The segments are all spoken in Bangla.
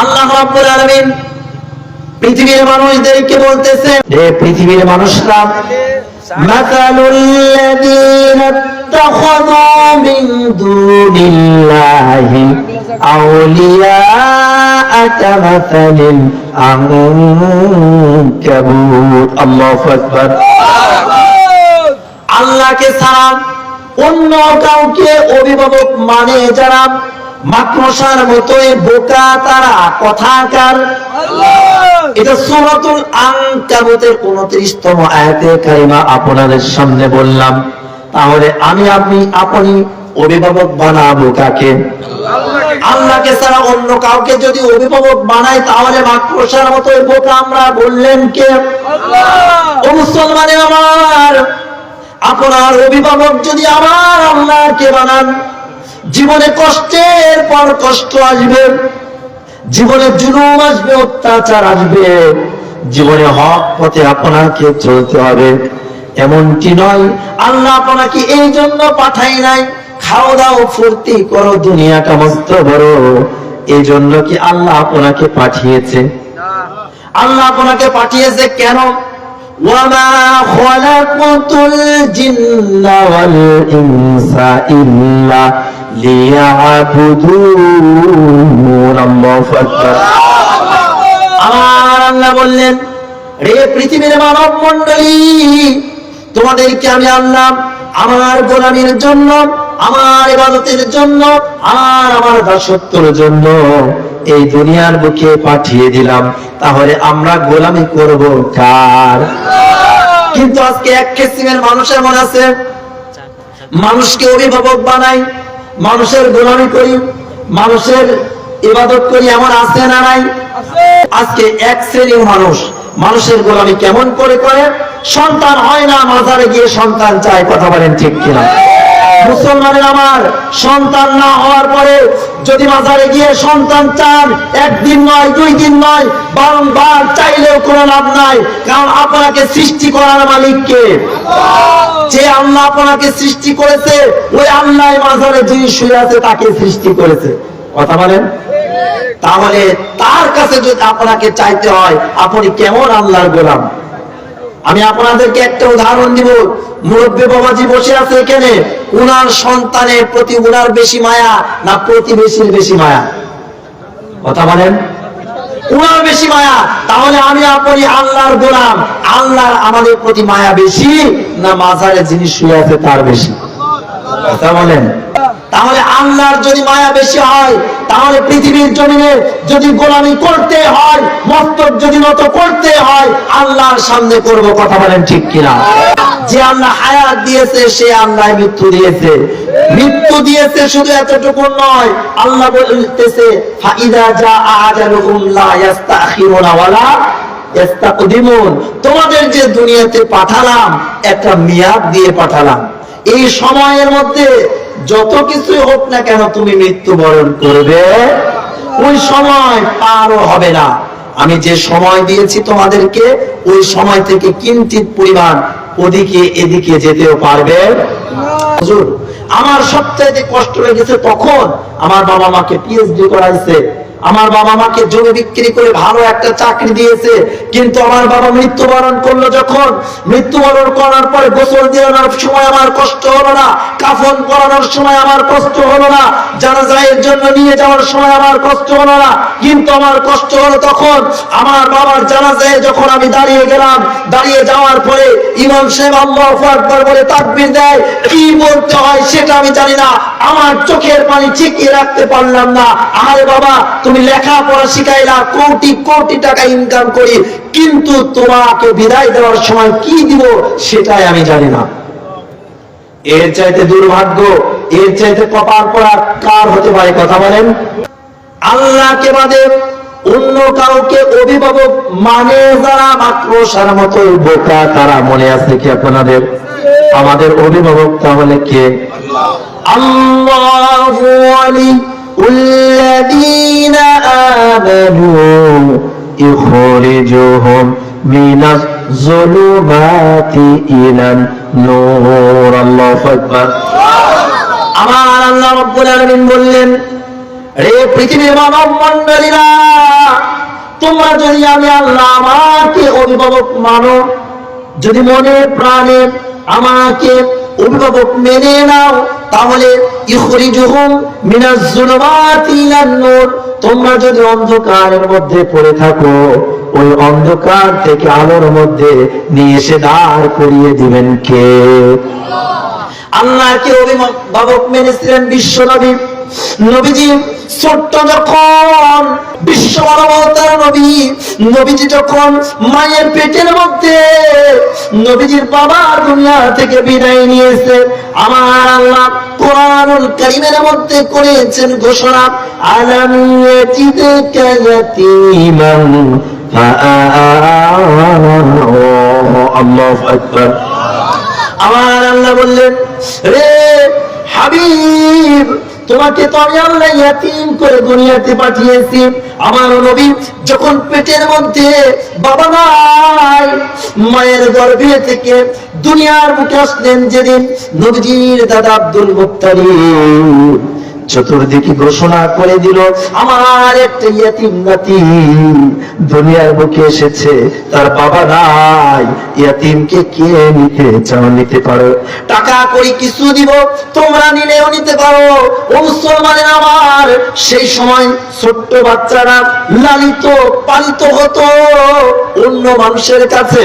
আল্লাহ রাব্বুল আলামিন পৃথিবীর মানুষদেরকে বলতেছে হে পৃথিবীর মানুষরা مثل الذين اتخذوا من دون الله أولياء كمثل العنكبوت الله أكبر আল্লাহকে ছাড়া অন্য কাউকে অভিভাবক মানে যারা মাকড়সার মতোই বোকা তারা। কথাকার এটা সূরাতুল আনকাবুতের 29তম আয়াতে কারিমা আপনাদের সামনে বললাম। তাহলে আমি আপনি আপনি অভিভাবক বানাবো কাকে? আল্লাহকে ছাড়া অন্য কাউকে যদি অভিভাবক বানাই তাহলে মাকড়সার মতো বোকা আমরা বললেন কে? ও মুসলমানের আমার! আপনার অভিভাবক যদি আমার আল্লাহকে বানান জীবনে কষ্টের পর কষ্ট আসবে জীবনে জুলুম আসবে অত্যাচার আসবে জীবনে হক পথে আপনাকে চলতে হবে এমনটি নয় আল্লাহ আপনাকে এই জন্য পাঠাই নাই খাও দাও ফুর্তি করো দুনিয়াটা মস্ত বড় এই জন্য কি আল্লাহ আপনাকে পাঠিয়েছে আল্লাহ আপনাকে পাঠিয়েছে কেন وما خلقت الجن والإنس إلا ليعبدون الله أكبر আমার আল্লাহ বললেন, রে পৃথিবীর মানব মন্ডলী তোমাদেরকে আমি আল্লাহ আমার গোলামীর জন্য, আমার ইবাদতের জন্য, আর আমার দাসত্বের জন্য। এই দুনিয়ার বুকে পাঠিয়ে দিলাম। তাহলে আমরা গোলামি করব কার? কিন্তু আজকে এক কিসিমের মানুষের মনে আছে, মানুষকে অভিভাবক বানাই মানুষের গোলামি করি, মানুষের ইবাদত করি, এমন আছে না নাই? আজকে এক শ্রেণির মানুষ মানুষের গোলামি কেমন করে করে? সন্তান হয় না মাজারে গিয়ে সন্তান চায়, কথা বলেন ঠিক কিনা? মুসলমানের আমার সন্তান না হওয়ার পরে যদি মাজারে গিয়ে সন্তান চান, একদিন নয়, দুই দিন নয়, বারংবার চাইলেও কোনো লাভ নাই, কারণ আপনাকে সৃষ্টি করার মালিককে। যে আল্লাহ আপনাকে সৃষ্টি করেছে, ওই আল্লাহ মাজারে যিনি শুয়ে আছে, তাকে সৃষ্টি করেছে। কথা বলেন? তাহলে তার কাছে যদি আপনাকে চাইতে হয়, আপনি কেমন আল্লাহর গোলাম? আমি আপনাদেরকে একটা উদাহরণ দিব। মুরব্বী বাবাজি বসে আছে এখানে। উনার সন্তানের প্রতি উনার বেশি মায়া না প্রতিবেশীর বেশি মায়া? কথা বলেন। উনার বেশি মায়া। তাহলে আমি আপনি আল্লাহর গোলাম। আল্লাহর আমাদের প্রতি মায়া বেশি না মাজারে যিনি শুয়ে আছে তার বেশি? কথা বলেন। তাহলে আল্লাহর যদি মায়া বেশি হয় তাহলে পৃথিবীর জমিনে যদি গোলামি করতে হয়, মস্তক যদি নত করতে হয়, আল্লাহর সামনে করব কথা বলেন ঠিক কিনা? যে আল্লাহ হায়াত দিয়েছে, সে আল্লাহ মৃত্যু দিয়েছে। মৃত্যু দিয়েছে শুধু এতটুকু নয়, আল্লাহ বলতেছে তোমাদের যে দুনিয়াতে পাঠালাম, একটা মেয়াদ দিয়ে পাঠালাম। এই সময়ের মধ্যে যত কিছুই হোক না কেন তুমি মৃত্যুবরণ করবে। ওই সময় পারও হবে না। আমি যে সময় দিয়েছি তোমাদেরকে, ওই সময় থেকে কিঞ্চিত পরিমাণ ওদিকে এদিকে যেতেও পারবে। আমার সবচাইতে কষ্ট লেগেছে তখন আমার বাবা মাকে পিএইচডি করাইছে। আমার বাবা মাকে জমি বিক্রি করে ভালো একটা চাকরি দিয়েছে, কিন্তু আমার বাবা মৃত্যুবরণ করল যখন। মৃত্যুবরণ করার পরে গোসল দেওয়ানোর সময় আমার কষ্ট হলো না, কাফন পরানোর সময় আমার কষ্ট হলো না, জানাজায়ের জন্য নিয়ে যাওয়ার সময় আমার কষ্ট হলো না, কিন্তু আমার কষ্ট হলো তখন আমার বাবার জানাজায় যখন আমি দাঁড়িয়ে গেলাম, দাঁড়িয়ে যাওয়ার পরে ইমাম সাহেব আল্লাহু আকবার বলে, তাকবীর দেয়। কি বলতে হয় সেটা আমি জানি না, আমার চোখের পানি ঠিকই রাখতে পারলাম না। আরে বাবা তুমি লেখাপড়া শিখাইলা কোটি কোটি টাকা ইনকাম করি, কিন্তু তোমাকে বিদায় দেওয়ার সময় কি দিব সেটাই আমি জানি না। এর চাইতে দুর্ভাগ্য, এর চাইতে কপাল পড়া কার হতে পারে কথা বলেন? আল্লাহকে বাদে অন্য কাউকে অভিভাবক মানে যারা মাত্র সারা মতো বোকা, তারা মনে আছে কি আপনাদের? আমাদের অভিভাবক তাহলে কে? আল্লাহ الذين آمنوا يخرجهم من الظلمات إلى النور الله أكبر আমার আল্লাহ রব্বুল আলামিন বললেন রে পৃথিবীর মানব মণ্ডলীরা তোমরা যদি আমি আল্লাহ আমাকে অভিভাবক মানো যদি মনে প্রাণে আমাকে অভিভাবক মেনে নাও তাহলে ইখরিজুহুম মিনাজ জুলুমাতি ইলান নূর। তোমরা যদি অন্ধকারের মধ্যে পড়ে থাকো ওই অন্ধকার থেকে আলোর মধ্যে নিয়ে এসে দাঁড় করিয়ে দিবেন কে? আল্লাহকে অভিভাবক মেনেছিলেন বিশ্ব নবী? নবীজি ছোট্ট যখন, বিশ্ব মানবতার নবী, নবীজি যখন মায়ের পেটের মধ্যে নবীজির বাবা দুনিয়া থেকে বিদায় নিয়েছে, আমার আল্লাহ কোরআনুল কারীমের মধ্যে করেছেন ঘোষণা আল্লাহু আকবার। আমার আল্লাহ বললেন, রে হাবিব তোমাকে তো আমি আল্লাহ ইয়াতিম করে দুনিয়াতে পাঠিয়েছি। আমার নবী যখন পেটের মধ্যে বাবা নাই মায়ের গর্ভে থেকে দুনিয়ার মুখে আসলেন যেদিন নবীজির দাদা আব্দুল মুত্তালিব। চতুর্দিকে ঘোষণা করে দিল, আমার একটা দুনিয়ার বুকে এসেছে, তার বাবা নাই। ইয়াতিমকে কে নিতে চাও, নিতে পারো? টাকা করি কিছু দিব, তোমরা নিলেও নিতে পারো। ও মুসলমানের আমার, সেই সময় ছোট্ট বাচ্চারা লালিত, পালিত হতো। অন্য মানুষের কাছে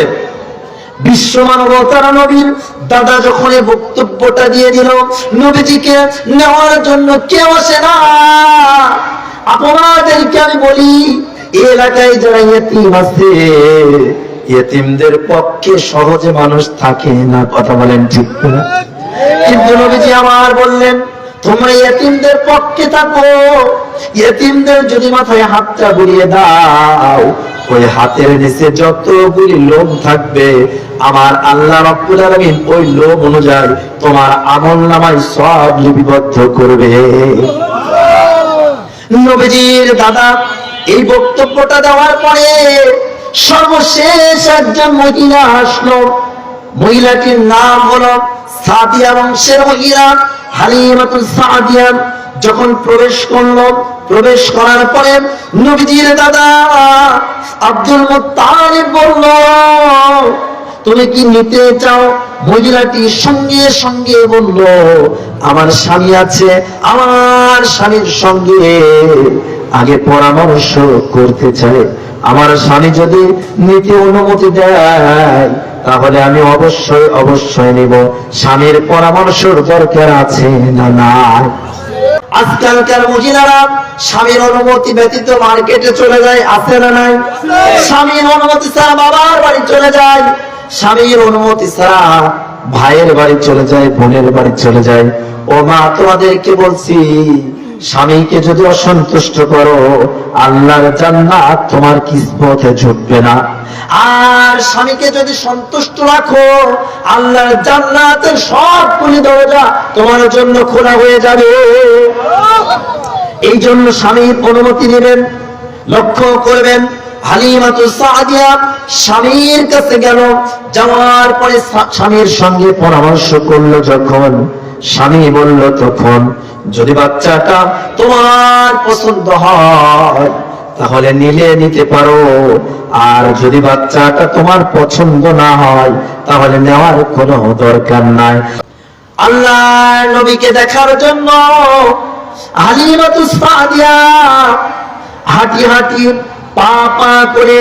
নবীর দাদা যখন এই বক্তব্যটা দিয়ে দিল, নবীজিকে নেওয়ার জন্য কেউ আসে না। আপনাদেরকে আমি বলি এলাকায় যারা ইয়েতিম আছে, ইয়েতিমদের পক্ষে সহজে মানুষ থাকে না, কথা বলেন ঠিক কিন্তু নবীজি আমার বললেন তোমরা ইয়েতিমদের পক্ষে থাকো। ইয়েতিমদের যদি মাথায় হাতটা বুলিয়ে দাও, ওই হাতের নিচে যতগুলি লোম থাকবে, আমার আল্লাহ ওই লোভ অনুযায়ী তোমার আমল নামায় সব লিপিবদ্ধ করবে। নবীজির দাদা, এই বক্তব্যটা দেওয়ার পরে সর্বশেষ একজন মহিলা আসলো। মহিলাটির নাম হলো সাদিয়া বংশের মহিলা হালিমাতুল সাদিয়া যখন প্রবেশ করল, প্রবেশ করার পরে নবীজির দাদা আব্দুল মুত্তালিব বলল, তুমি কি নিতে চাও? মহিলাটি সঙ্গে সঙ্গে বলল, আমার স্বামী আছে, আমার স্বামীর সঙ্গে। আগে পরামর্শ করতে চাই। আমার স্বামী যদি নিতে অনুমতি দেয় তাহলে আমি অবশ্যই অবশ্যই নিব। স্বামীর পরামর্শের দরকার আছে না না আজকালকার মহিলারা স্বামীর অনুমতি ব্যতীত মার্কেটে চলে যায়, আছে না নাই? স্বামীর অনুমতি ছাড়া বাবার বাড়ি চলে যায়। স্বামীর অনুমতি ছাড়া ভাইয়ের বাড়ি চলে যায়, বোনের বাড়ি চলে যায়। ও মা তোমাদেরকে বলছি স্বামীকে যদি অসন্তুষ্ট করো, আল্লাহর জান্নাত তোমার কিসমতে ঝুঁকবে না। আর স্বামীকে যদি সন্তুষ্ট রাখো, আল্লাহর জান্নাতের সবগুলি দরজা তোমার জন্য খোলা হয়ে যাবে। এই জন্য স্বামীর অনুমতি নেবেন, লক্ষ্য করবেন স্বামীর কাছে গেল, যাওয়ার পরে স্বামীর সঙ্গে পরামর্শ করল যখন স্বামী বলল, তখন যদি বাচ্চাটা তোমার পছন্দ হয়, তাহলে নিলে নিতে পারো। আর যদি বাচ্চাটা তোমার পছন্দ না হয়, তাহলে নেওয়ার কোনো দরকার নাই। আল্লাহ নবীকে দেখার জন্য হাঁটি হাঁটি পা পা করে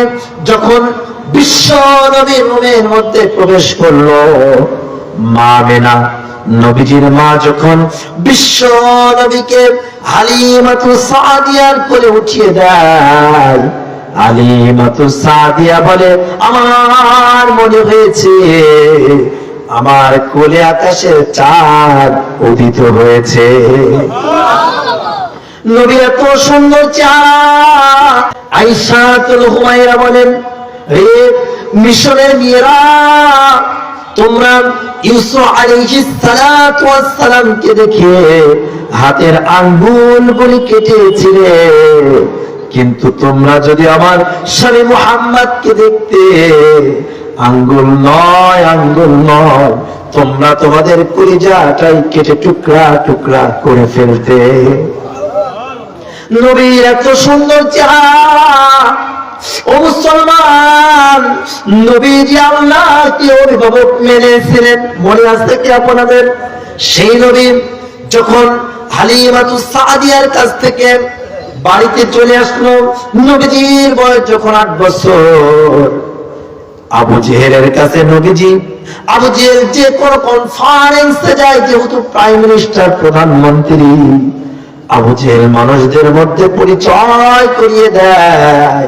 যখন বিশ্ব নবীর মধ্যে প্রবেশ করল, মা মেনা নবীজির মা যখন বিশ্ব নবীকে হালিমাতু সাদিয়ার করে উঠিয়ে দেয়, আলিমাতু সাদিয়া বলে, আমার মনে হয়েছে, আমার কোলে আকাশে চাঁদ উদিত হয়েছে। নবী এত সুন্দর চেহারা। আইসাতুল হুমায়রা বলেন রে মিশরের মেয়েরা তোমরা ইউসুফ আলাইহিস সালাতু ওয়াস সালামকে দেখে হাতের আঙ্গুলগুলি কেটেছিলে। কিন্তু তোমরা যদি আমার স্বামী মুহাম্মদকে দেখতে, আঙ্গুল নয় আঙ্গুল নয়, তোমরা তোমাদের কলিজাটাই কেটে টুকরা টুকরা করে ফেলতে। নবীর এত সুন্দর চেহারা নবীজি আল্লাহকে অভিভাবক মেনেছিলেন। মনে আসতে কি আপনাদের? সেই যখন কাছ থেকে বাড়িতে চলে আসলো, নবীজির বয়স যখন আট বছর। আবু জেহেলের কাছে নবীজি, আবু জেহেল যে কোনো কনফারেন্সে যায়, যেহেতু প্রাইম মিনিস্টার প্রধানমন্ত্রী, আবু জেহেল মানুষদের মধ্যে পরিচয় করিয়ে দেয়।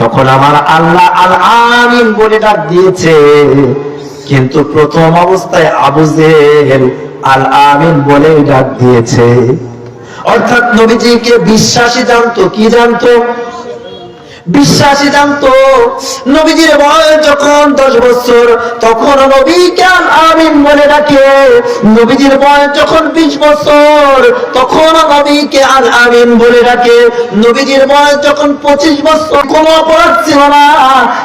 তখন আমার আল্লাহ আল আমিন বলে ডাক দিয়েছে। কিন্তু প্রথম অবস্থায় আবু জেহেল আল আমিন বলে ডাক দিয়েছে। অর্থাৎ নবীজিকে বিশ্বাসী জানতো, কি জানতো? বিশ্বাসী জানতো। নবীজির বয়স যখন দশ বছর, তখন নবীকে কেন আমিন বলে ডাকে। নবীজির বয়স যখন বিশ বছর, তখন নবীকে আল আমিন বলে ডাকে। নবীজির বয়স যখন পঁচিশ বছর, কোনো অপরাধ ছিল না।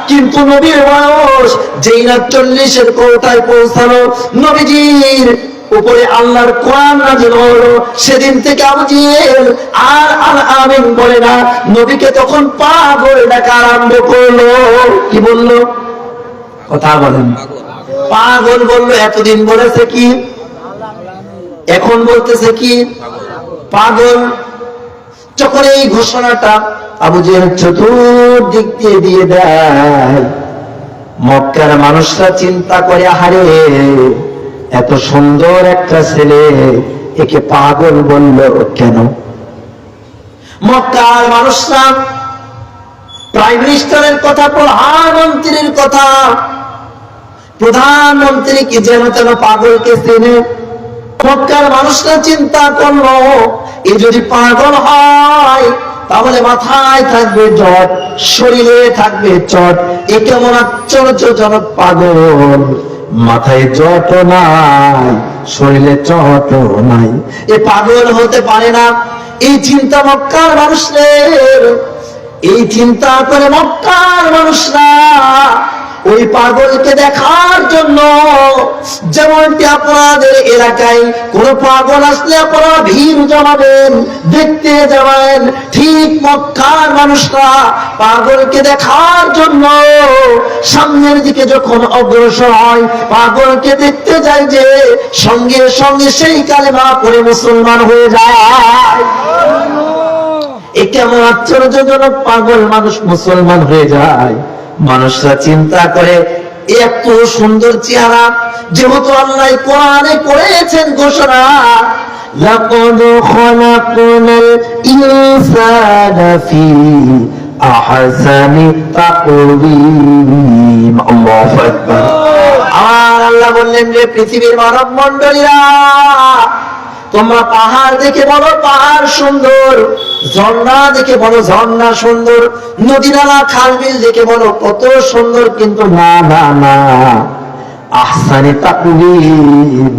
কিন্তু নবীর বয়স যেই না চল্লিশের কোটায় পৌঁছানো নবীজির উপরে আল্লাহর কোরআন নাজিল হলো, সেদিন থেকে আবু জিহেল আর আল আমিন বলে না, নবীকে তখন পাগল ডাকা আরম্ভ করল। কি বলল? কথা বলেন। পাগল বলল, এতদিন বলেছে কি? এখন বলতেছে কি? পাগল। যখন এই ঘোষণাটা আবু জেহেল চতুর্দিক দিয়ে দিয়ে দেয়, মক্কার মানুষরা চিন্তা করে হারে এত সুন্দর একটা ছেলে, একে পাগল বলল, কেন? মক্কার মানুষরা প্রাইম মিনিস্টারের কথা, প্রধানমন্ত্রীর কথা, প্রধানমন্ত্রী কি যেন তেন পাগলকে চেনে? মক্কার মানুষরা চিন্তা করল, এ যদি পাগল হয়, তাহলে মাথায় থাকবে জট শরীরে থাকবে চট এ কেমন আশ্চর্যজনক পাগল? মাথায় যত নাই, শরীরে চট নাই। এ পাগল হতে পারে না। এই চিন্তা মক্কার মানুষের এই চিন্তা করে মক্কার মানুষরা ওই পাগলকে দেখার জন্য যেমনটি আপনাদের এলাকায় কোন পাগল আসলে আপনারা ভিড় জমাবেন দেখতে যাবেন, ঠিক মক্কার মানুষরা পাগলকে দেখার জন্য সামনের দিকে যখন অগ্রসর হয়, পাগলকে দেখতে যায় যে সঙ্গে সঙ্গে সেই কালেমা পরে মুসলমান হয়ে যায়। এ কেমন আশ্চর্যজনক পাগল মানুষ মুসলমান হয়ে যায়। মানুষরা চিন্তা করে এত সুন্দর চেহারা যেহেতু আল্লাহ কোরআনে করেছেন ঘোষণা لقد خلقنا الإنسان في أحسن تقويم الله أكبر আর আল্লাহ বললেন যে পৃথিবীর মানব মন্ডলীরা তোমরা পাহাড় দেখে বলো, পাহাড় সুন্দর। ঝর্ণা দেখে বলো, ঝর্ণা সুন্দর। নদী নালা খাল বিল দেখে বলো, কত সুন্দর, কিন্তু না না না। আহসানি তাকুবিন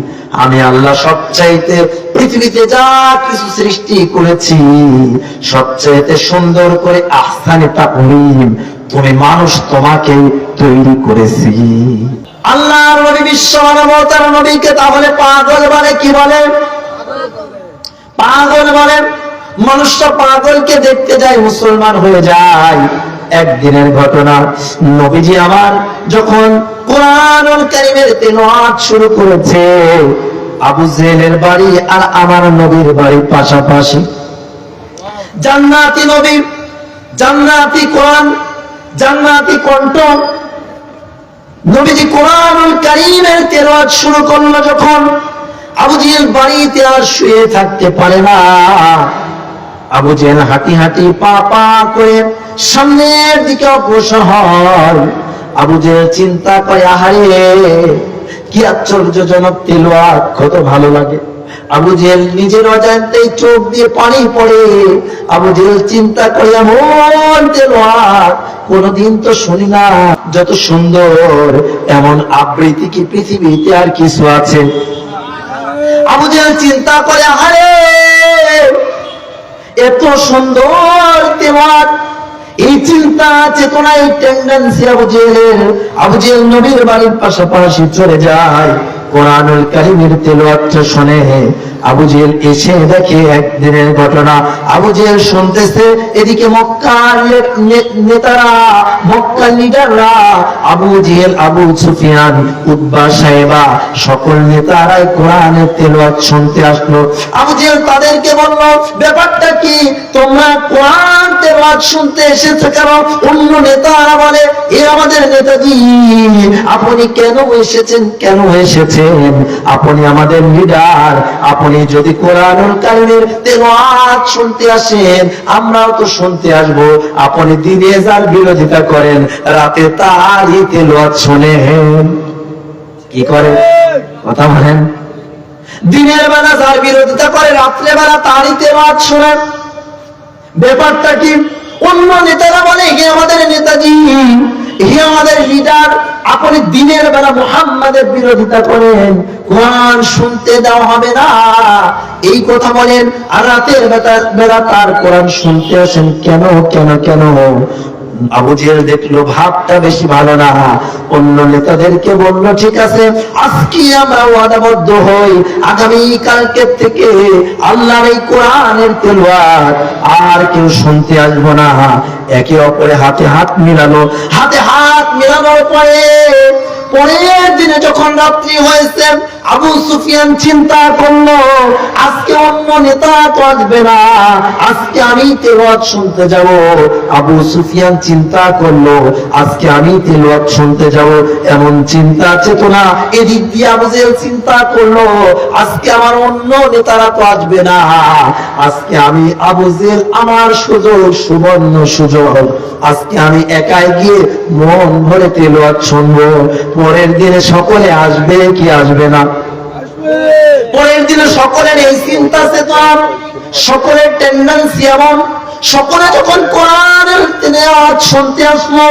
আমি আল্লাহ সবচাইতে পৃথিবীতে যা কিছু সৃষ্টি করেছি, সবচাইতে সুন্দর করে আহসানি তাকুবিন তুমি মানুষ তোমাকে তৈরি করেছি। আল্লাহর নবী বিশ্ব মানবতার নবীকে তাহলে পাগল বলে কি বলে? পাগল বলেন মানুষটা পাগলকে দেখতে যায়, মুসলমান হয়ে যায়। একদিনের ঘটনা, নবীজি আমার যখন শুরু করেছে, আবু বাড়ি আর আমার নবীর পাশাপাশি। জান্নাতি নবী, জান্নাতি কোরআন, জান্নাতি কণ্ঠ। নবীজি কোরআনুল কারিমের শুরু করল যখন আবু জেহেল বাড়িতে আর শুয়ে থাকতে পারে না। আবু জেহেল হাঁটি হাঁটি পা পা করে সামনের দিকে অগ্রসর হয়। আবু জেহেল চিন্তা করে, আহারে, কি আশ্চর্যজনক তেলোয়াত কত ভালো লাগে। আবু জেল নিজের অজান্তেই চোখ দিয়ে পানি পড়ে। আবু জেল চিন্তা করে, এমন তেলোয়ার কোনদিন তো শুনি না, যত সুন্দর, এমন আবৃত্তি কি পৃথিবীতে আর কিছু আছে? আবু জেল চিন্তা করে, আরে, এত সুন্দর তেলোয়ার এই চিন্তা চেতনা এই টেন্ডেন্সি আবু জেলের আবু জেল নবীর বাড়ির পাশাপাশি চলে যায়। কোরআনুল কারিমের তেলাওয়াত শুনে আবু জেল এসে দেখে একদিনের ঘটনা। আবু জেল শুনতেছে, এদিকে মক্কার নেতারা, মক্কার লিডাররা, আবু জেল আবু সুফিয়ান উদ্বা সাহেবা, সকল নেতারাই কোরআনের তেলাওয়াত শুনতে আসলো। আবু জেল তাদেরকে বলল, ব্যাপারটা কি? তোমরা কোরআন তেলাওয়াত শুনতে এসেছ কেন? অন্য নেতারা বলে, এ আমাদের নেতাজি, আপনি কেন এসেছেন? কেন এসেছেন আপনি আমাদের লিডার আপনি যদি কোরআনুল কারিমের তেলাওয়াত শুনতে আসেন, আমরাও তো শুনতে আসব। আপনি দিনে যার বিরোধিতা করেন, রাতে তারই তেলাওয়াত শোনেন। কি করেন? কথা বলেন। দিনের বেলা যার বিরোধিতা করে, রাত্রে বেলা তারই তেলাওয়াত শোনেন। ব্যাপারটা কি? অন্য নেতারা বলে আমাদের নেতাজি হে আমাদের লিডার আপনি দিনের বেলা মুহাম্মাদের বিরোধিতা করেন। কোরআন শুনতে দেওয়া হবে না। এই কথা বলেন আর রাতের বেলা তার কোরআন শুনতে আসেন। কেন কেন কেন? আবু জেল দেখল, ভাবটা বেশি ভালো না। অন্য নেতাদেরকে বলল, ঠিক আছে, আজকে আমরা ওয়াদাবদ্ধ হই। আগামী কালকের থেকে আল্লাহর এই কোরআনের তেলাওয়াত, আর কেউ শুনতে আসব না। একে অপরে হাতে হাত মিলানো হাতে হাত মিলানোর পরে, পরের দিনে যখন রাত্রি হয়েছে আবু সুফিয়ান চিন্তা করল, আজকে অন্য নেতা তো আসবে না, আজকে আমি তেলাওয়াত শুনতে যাব। আবু সুফিয়ান চিন্তা করল, আজকে আমি তেলাওয়াত শুনতে যাব। এমন চিন্তা, চেতনা এদিক দিয়ে আবু জেল চিন্তা করল, আজকে আমার অন্য নেতারা তো আসবে না। আজকে আমি আবু জেল আমার সুযোগ, সুবর্ণ সুযোগ। আজকে আমি একাই গিয়ে মন ভরে তেলাওয়াত শুনব। পরের দিনে সকলে আসবে কি আসবে না? পরের দিনে সকলের এই চিন্তা চেতন, সকলের টেন্ডেন্সি এমন, সকলে যখন কোরআনের আজ শুনতে আসলো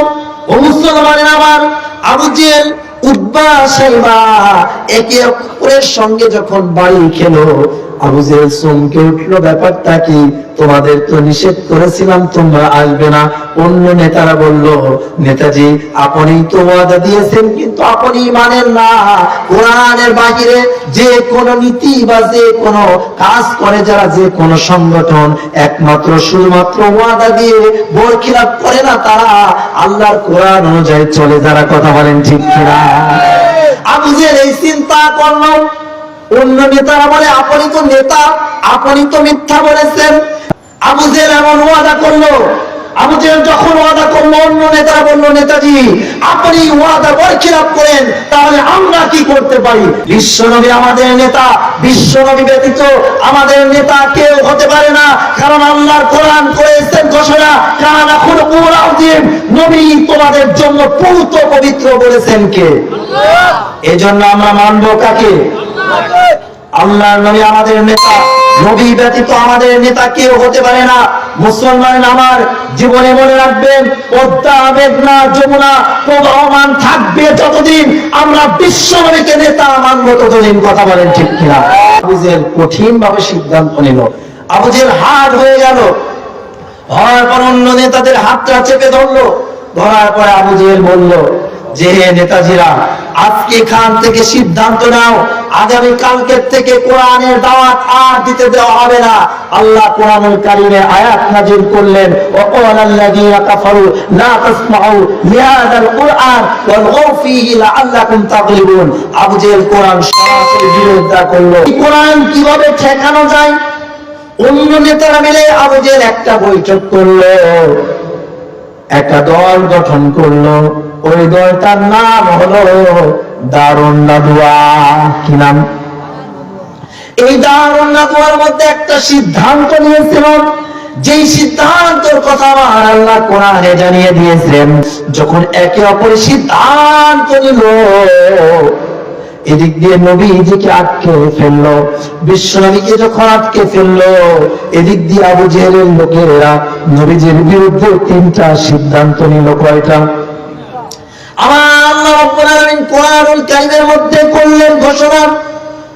মুসলমানের আমার আবু জেল উদ্বাস একে অপরের সঙ্গে যখন বাড়ি খেলো আবু চমকে উঠল ব্যাপারটা কি? তোমাদের তো নিষেধ করেছিলাম, তোমরা আসবে না। অন্য নেতারা বলল, নেতাজি, আপনি তো ওয়াদা দিয়েছেন, কিন্তু আপনি মানেন না। কোরআনের বাহিরে যে কোন নীতি বা যে কোন কাজ করে যারা যে কোন সংগঠন, একমাত্র শুধুমাত্র ওয়াদা দিয়ে খিলাপ করে না তারা। আল্লাহর কোরআন অনুযায়ী চলে যারা, কথা বলেন ঠিক কিনা? এই চিন্তা করল অন্য নেতারা বলে, আপনি তো নেতা, আপনি তো মিথ্যা বলেছেন। আবু জেল এমন ওয়াদা করল। যখন ওয়াদা অন্য নেতারা বলল, নেতাজি, আপনি ওয়াদা বরখিলাপ করেন, তাহলে আমরা কি করতে পারি? বিশ্বনবী আমাদের নেতা, বিশ্বনবী ব্যতীত আমাদের নেতা কেউ হতে পারে না, কারণ আল্লাহর কোরআন করেছেন ঘোষণা নবী তোমাদের জন্য পূত পবিত্র বলেছেন কে? এজন্য আমরা মানবো কাকে? আল্লাহর নবী আমাদের নেতা, নবী ব্যতীত আমাদের নেতা কেউ হতে পারে না। মুসলমান আমার জীবনে মনে রাখবেন মেঘনা যমুনা প্রবাহমান থাকবে যতদিন আমরা বিশ্ব নবীকে নেতা মানব ততদিন, কথা বলেন ঠিক কিনা? আবুজেল কঠিন ভাবে সিদ্ধান্ত নিল। আবুজের হার হয়ে গেল। হওয়ার পর অন্য নেতাদের হাতটা চেপে ধরলো। ধরার পরে আবুজের বলল যে হে নেতাজিরা আজকে এখান থেকে সিদ্ধান্ত নাও আগামী কালকের থেকে কোরআনের দাওয়াত আর দিতে দেওয়া হবে না আল্লাহ কোরআনুল কারিমে আয়াত নাজিল করলেন وقال الذين كفروا لا تسمعوا لهذا القرآن والغوا فيه لعلكم تغلبون আবু জেহেল কোরআন সরাসরি বিরোধিতা করলো এই কোরআন কিভাবে ঠেকানো যায় অন্য নেতারা মিলে আবু জেহেল একটা বৈঠক করলো একটা দল গঠন করলো ওই দলটার নাম হলো দারুণ কি নাম? এই দারুণ নাদুয়ার মধ্যে একটা সিদ্ধান্ত নিয়েছিল যেই সিদ্ধান্তের কথা আমার আল্লাহ কোরআনে জানিয়ে দিয়েছেন, যখন একে অপরের সিদ্ধান্ত নিল, এদিক দিয়ে নবীজিকে আটকে ফেলল বিশ্বনবীকে যখন আটকে ফেলল, এদিক দিয়ে আবু জেহেলের লোকেরা নবীজির বিরুদ্ধে তিনটা সিদ্ধান্ত নিল, কয়টা? আমার আল্লাহ রাব্বুল আলামিন কোরআনুল কারীমের মধ্যে করলেন ঘোষণা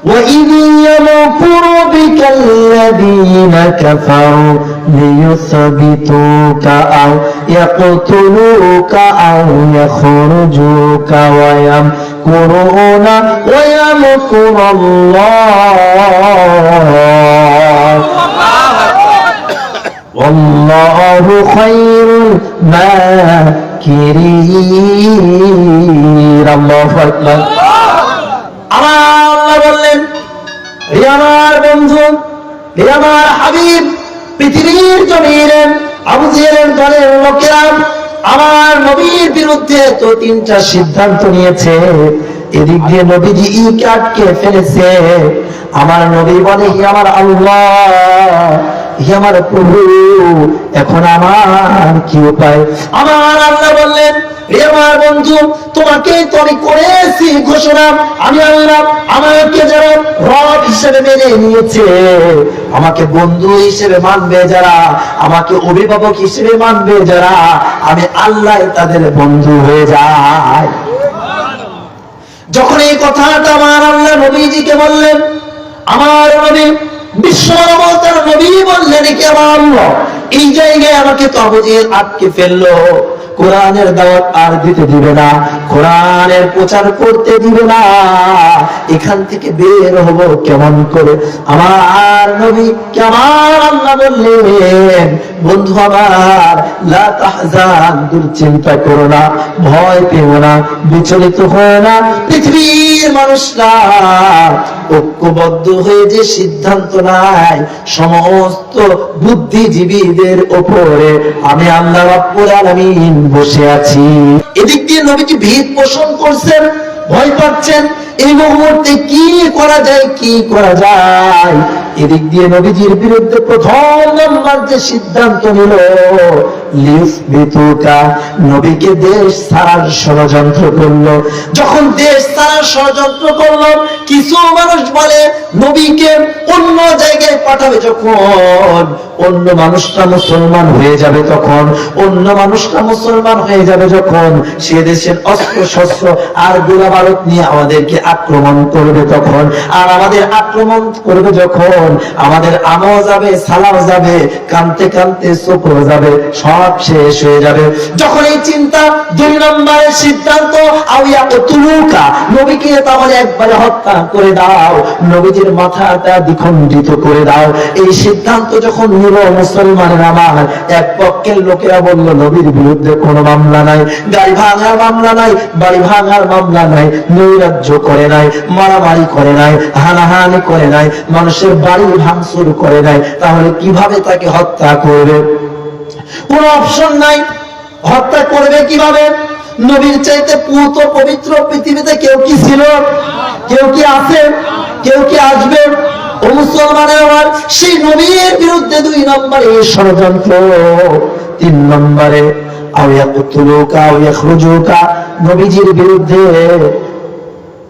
وَإِذْ يَمْكُرُ بِكَ الَّذِينَ كَفَرُوا لِيُثْبِتُوكَ أَوْ يَقْتُلُوكَ أَوْ يَخْرُجُوكَ وَيَمْكُرُونَ وَيَمْكُرُ اللَّهُ والله خير জাকির আল্লাহু আকবার। আমার আল্লাহ বললেন, হে আমার বন্ধু, হে আমার হাবিব, পৃথিবীর জমিনে আবু জেহেলের দলের লোকেরা আমার নবীর বিরুদ্ধে তো তিনটা সিদ্ধান্ত নিয়েছে। এদিক দিয়ে নবীজি ই কাটকে ফেলেছে। আমার নবী বলে, হে আমার আল্লাহ আমার প্রভু, এখন আমার কি উপায় আমার আল্লাহ বললেন বন্ধু আমি আল্লাহ, আমাকে বন্ধু হিসেবে মানবে যারা, আমাকে অভিভাবক হিসেবে মানবে যারা, আমি আল্লাহ তাদের বন্ধু হয়ে যায় যখন এই কথাটা আমার আল্লাহ নবীজিকে বললেন, আমার নবী বিশ্ব মানবতার নবী বললেন কে আমার এই জায়গায় আমাকে তবজির আটকে ফেলল। কোরআনের দাওয়াত আর দিতে দিবে না, কোরআনের প্রচার করতে দিবে না। এখান থেকে বের হব কেমন করে? আমার নবী কেমন আল্লাহ বললেন, বন্ধু আমার, লা তাহজান করো না, ভয় পেও না, বিচলিত হয় না। পৃথিবীর মানুষরা ঐক্যবদ্ধ হয়ে যে সিদ্ধান্ত নাই সমস্ত বুদ্ধিজীবীদের ওপরে আমি আল্লাহ রাব্বুল আলামিন বসে আছি। এদিক দিয়ে নবীজি ভিত পোষণ করছেন, ভয় পাচ্ছেন, এই মুহূর্তে কি করা যায়, কি করা যায়? এদিক দিয়ে নবীজির বিরুদ্ধে প্রথম নম্বর যে সিদ্ধান্ত নিল নবীকে দেশ ছাড়ার ষড়যন্ত্র করল। যখন দেশ ছাড়ার ষড়যন্ত্র করল, কিছু মানুষ বলে, নবীকে অন্য জায়গায় পাঠাবে যখন। অন্য মানুষটা মুসলমান হয়ে যাবে তখন। অন্য মানুষটা মুসলমান হয়ে যাবে যখন। সে দেশের অস্ত্র, শস্ত্র আর গোলা বারুদ নিয়ে আমাদেরকে আক্রমণ করবে তখন। আর আমাদের আক্রমণ করবে যখন। আমাদের আমও যাবে, সালাম যাবে, কানতে কানতে চোখও যাবে। সব শেষ হয়ে যাবে। যখন এই চিন্তা দুই নম্বরের সিদ্ধান্ত তুলুকা, নবীকে তাহলে একবারে হত্যা করে দাও, নবীজির মাথাটা দ্বিখণ্ডিত করে দাও। এই সিদ্ধান্ত যখন নিল মুসলমানের আমার, এক পক্ষের লোকেরা বলল, নবীর বিরুদ্ধে কোনো মামলা নাই, গাড়ি ভাঙার মামলা নাই, বাড়ি ভাঙার মামলা নাই, নৈরাজ্য করে নাই, মারামারি করে নাই, হানাহানি করে নাই, মানুষের বাড়ি ভাঙচুর করে নাই, তাহলে কীভাবে তাকে হত্যা করবে? কোনো অপশন নাই। হত্যা করবে কীভাবে? নবীর চাইতে পুত পবিত্র পৃথিবীতে কেউ কি ছিল? কেউ কি আছে? কেউ কি আসবে? মুসলমানের আমার, সেই নবীর বিরুদ্ধে দুই নম্বরে ষড়যন্ত্র, তিন নম্বরে নবীজির বিরুদ্ধে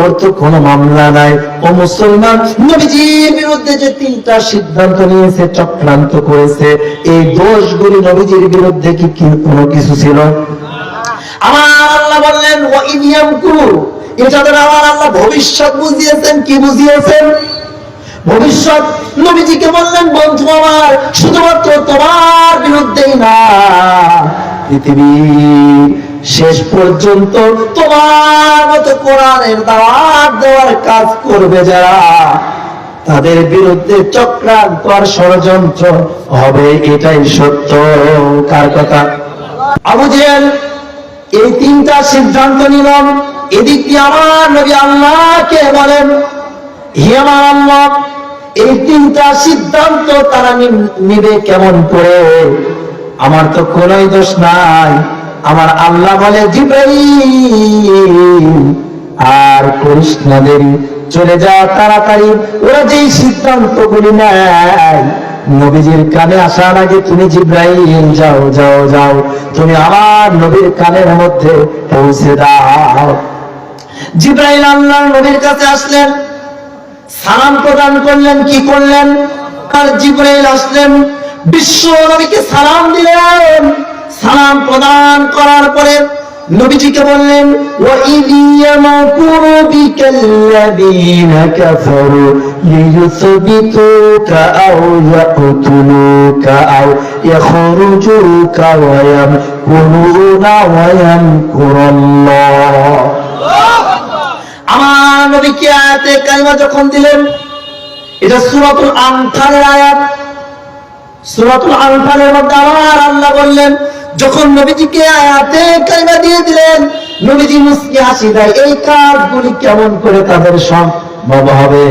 ওর তো কোনো মামলা নাই। ও মুসলমান, নবীজির বিরুদ্ধে যে তিনটা সিদ্ধান্ত নিয়েছে, চক্রান্ত করেছে, এই দোষগুলি নবীজির বিরুদ্ধে কি কোনো কিছু ছিল? ভবিষ্যৎ বুঝিয়েছেন, কি বুঝিয়েছেন? ভবিষ্যৎ বললেন, বন্ধু আমার, শুধুমাত্র তোমার বিরুদ্ধেই না পৃথিবীর শেষ পর্যন্ত তোমার মতো কোরআনের দেওয়ার কাজ করবে যারা। তাদের বিরুদ্ধে চক্রান্ত আর ষড়যন্ত্র হবে, এটাই সত্য। কার কথা? এই তিনটা সিদ্ধান্ত নিলাম। এদিক দিয়ে আমার নবী আল্লাহকে বলেন, হে আল্লাহ, এই তিনটা সিদ্ধান্ত তারা নিবে কেমন করে? আমার তো কোনোই দোষ নাই। আমার আল্লাহ বলে, জিব্রাইল, আর করিস চলে যা তাড়াতাড়ি। ওরা যেই সিদ্ধান্ত গুলি নেয়, নবীজির কানে আসার আগে তুমি জিব্রাইল, যাও যাও যাও, তুমি আমার নবীর কানের মধ্যে পৌঁছে দাও। জিব্রাইল আল্লাহ নবীর কাছে আসলেন, সালাম প্রদান করলেন, কি করলেন? আর জিব্রাইল আসলেন, বিশ্ব নবীকে সালাম দিলেন। সালাম প্রদান করার পরে নবীজিকে বললেন وَإِذْ يَمْكُرُ بِكَ الَّذِينَ كَفَرُوا لِيُثْبِتُوكَ أَوْ يَقْتُلُوكَ أَوْ يَخْرُجُوكَ وَيَمْكُرُونَ وَيَمْكُرُ اللَّهُ আমার নবীকে আয়াতে কালিমা যখন দিলেন এটা সূরাতুল আনফালের আয়াত সূরাতুল আনফালের মধ্যে আমার আল্লাহ বললেন যখন নবীজিকে আয়াতে কালিমা দিয়ে দিলেন, নবীজি মুসকি হাসি দেয়, এই কাজগুলি কেমন করে তাদের সম্ভব হবে?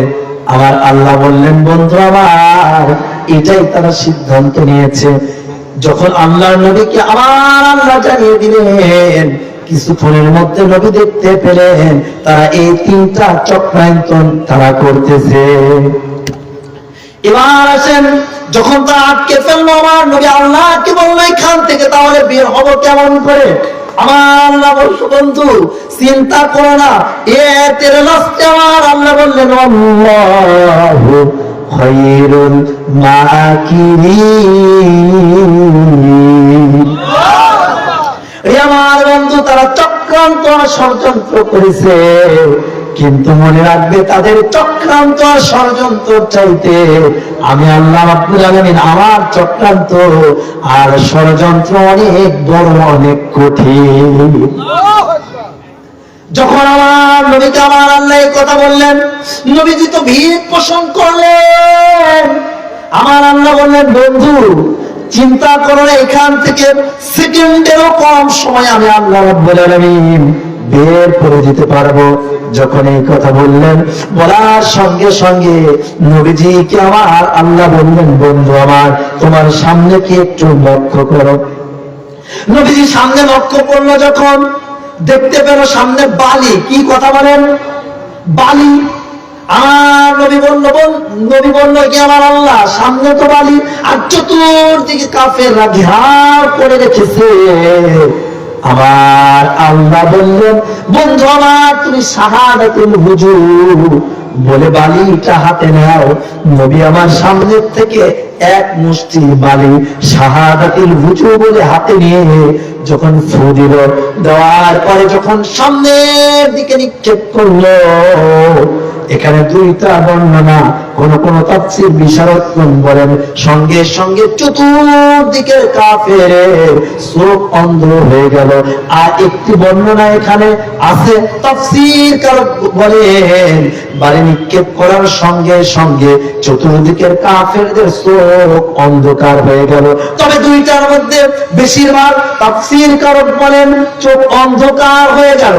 আমার আল্লাহ বললেন, বন্ধু আমার, এটাই তারা সিদ্ধান্ত নিয়েছে। যখন আল্লাহর নবীকে আবার আল্লাহ জানিয়ে দিলেন, কিছুক্ষণের মধ্যে নবী দেখতে পেলেন, তারা এই তিনটা চক্রায়ন্তন তারা করতেছে। এবার আসেন যখন তারা আটকে ফেলল আমার নবী আল্লাহকে বলল, এখান থেকে তাহলে বের হব কেমন করে? আমার আল্লাহ বলছো বন্ধু, চিন্তা করো না এ আমার আল্লাহ বললেন, আল্লাহু খায়রুল মাকিরিন। আমার বন্ধু, তারা চক্রান্ত ষড়যন্ত্র করেছে। কিন্তু মনে রাখবে তাদের চক্রান্ত ষড়যন্ত্র চাইতে আমি আল্লাহ রাব্বুল আলামিন আমার চক্রান্ত আর ষড়যন্ত্র অনেক বড়, অনেক কঠিন। যখন আমার নবীকে আমার আল্লাহ কথা বললেন, নবীজি তো ভিড় পোষণ করলেন। আমার আল্লাহ বললেন, বন্ধু, চিন্তা করো এখান থেকে সেকেন্ডেরও কম সময় আমি আল্লাহ রাব্বুল আলামিন বের করে দিতে পারব। যখন এই কথা বললেন, বলার সঙ্গে সঙ্গে নবীজিকে আমার আল্লাহ বললেন, বন্ধু আমার, তোমার সামনে কি একটু লক্ষ্য করো? নবীজি সামনে লক্ষ্য করল যখন, দেখতে পেল সামনে বালি। কি কথা বলেন? বালি। আমার নবী বলল, বল নবী বলল, কি আমার আল্লাহ? সামনে তো বালি, আর চতুর্দিকে কাফের ঘেরাও করে রেখেছে। আমার আল্লাহ বললেন, বন্ধু আমার, তুমি শাহাদাতুল হুজুর। বলে বালিটা হাতে নাও। নবী আমার সামনের থেকে এক মুষ্টি বালি শাহাদাতুল হুজুর বলে হাতে নিয়ে যখন ফু দিল, দেওয়ার পরে যখন সামনের দিকে নিক্ষেপ করল এখানে দুইটা বর্ণনা কোন কোন তাফসীর বিশারদগণ বলেন, সঙ্গে সঙ্গে চতুর্দিকের কাফের চোখ অন্ধ হয়ে গেল। আর একটি বর্ণনা এখানে আছে, তাফসীর কারক বলেন বাড়ি নিক্ষেপ করার সঙ্গে সঙ্গে চতুর্দিকের কাফেরদের চোখ অন্ধকার হয়ে গেল। তবে দুইটার মধ্যে বেশিরভাগ তাফসীর কারক বলেন, চোখ অন্ধকার হয়ে গেল।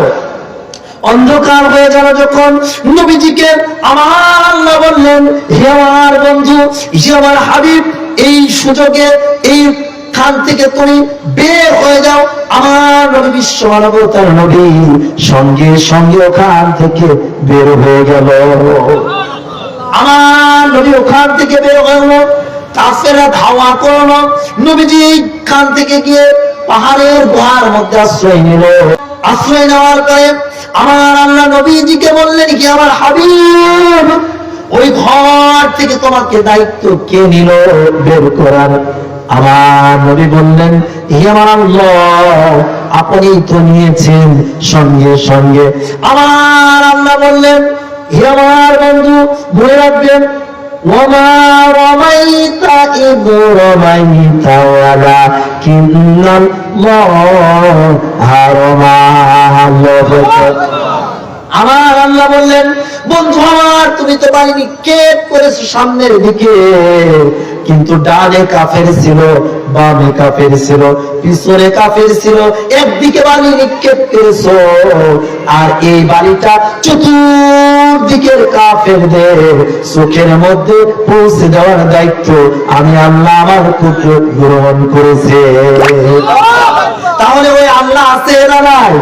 অন্ধকার হয়ে গেল যখন নবীজিকে আমার আল্লাহ বললেন, হে আমার বন্ধু, হে আমার হাবিব, এই সুযোগে, এই খান থেকে তুমি বের হয়ে যাও। আমার নবী বিশ্ব মানবতার নবী সঙ্গে সঙ্গে ওখান থেকে বের হয়ে গেল। আমার নবী ওখান থেকে বের হয়ে গেল। কাফেরা ধাওয়া করল। নবীজি খান থেকে গিয়ে পাহাড়ের গুহার মধ্যে আশ্রয় নিল। আশ্রয় নেওয়ার পরে আমার আল্লাহ নবীজিকে বললেন কি আমার হাবিব, ওই ঘর থেকে তোমাকে দায়িত্ব কে নিল বের করার? আমার নবী বললেন আপনি তো নিয়েছেন সঙ্গে সঙ্গে। আমার আল্লাহ বললেন, হে আমার বন্ধু, মনে রাখবেন وما رميت إذ رميت ولكن الله رمى الله أكبر আমার আল্লাহ বললেন বন্ধু আমার তুমি তো বাড়ি নিক্ষেপ করেছ সামনের দিকে। কিন্তু ডানে কাফের ছিল বামে কাফের ছিল পিছনে কাফের ছিল একদিকে বাড়ি নিক্ষেপ করেছ। আর এই বাড়িটা চতুর চতুর্দিকের কাফেরদের চোখের মধ্যে পৌঁছে দেওয়ার দায়িত্ব আমি আল্লাহ আমার পুত্র গ্রহণ করেছে। তাহলে ওই আল্লাহ আছে না নাই?